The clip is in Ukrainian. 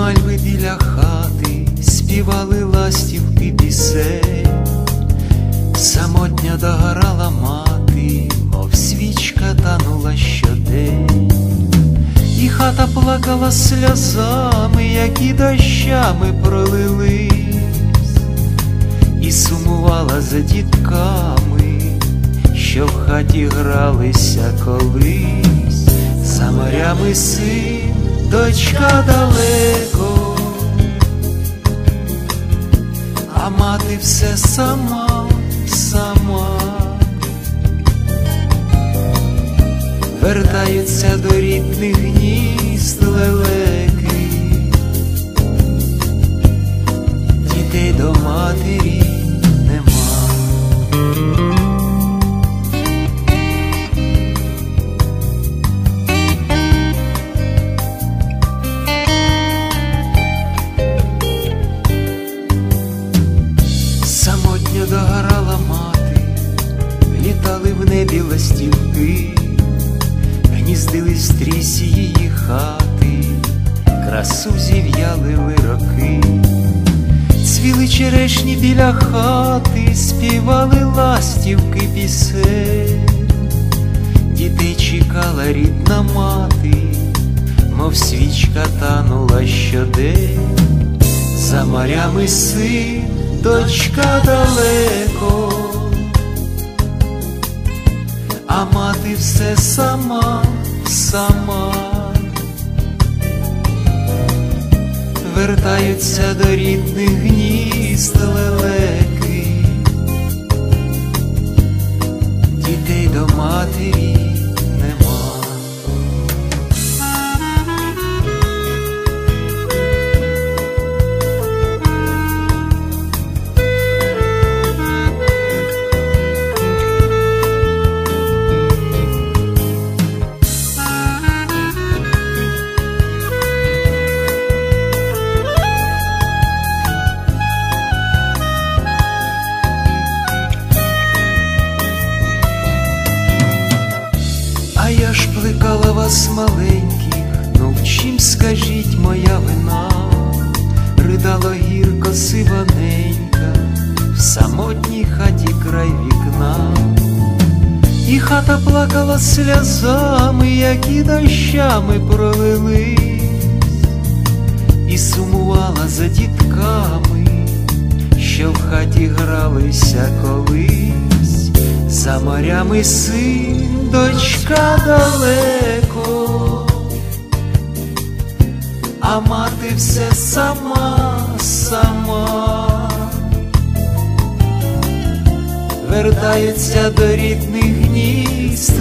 мальви біля хати співали ластівки пісень, самотня догорала мати, мов свічка танула щодень, і хата плакала сльозами, які дощами пролились, і сумувала за дітками, що в хаті гралися колись, за морями син, дочка далеко, мати все сама, сама. Вертаються до рідних гнізд лелеки, літали в небі ластівки, гніздились трісі її хати, красу зів'ялили роки, цвіли черешні біля хати, співали ластівки пісень, дітей чекала рідна мати, мов свічка танула щодень, за морями син, дочка далеко. А мати все сама, сама, вертаються до рідних гнізд лелеки, дітей до матері А я ж плекала вас маленьких, ну в чим скажіть моя вина, ридала гірко сиваненька, в самотній хаті край вікна, і хата плакала сльозами, які дощами пролились, і сумувала за дітками, що в хаті гралися колись, за морями син, дочка далеко, а мати все сама, сама, вертається до рідних гнізд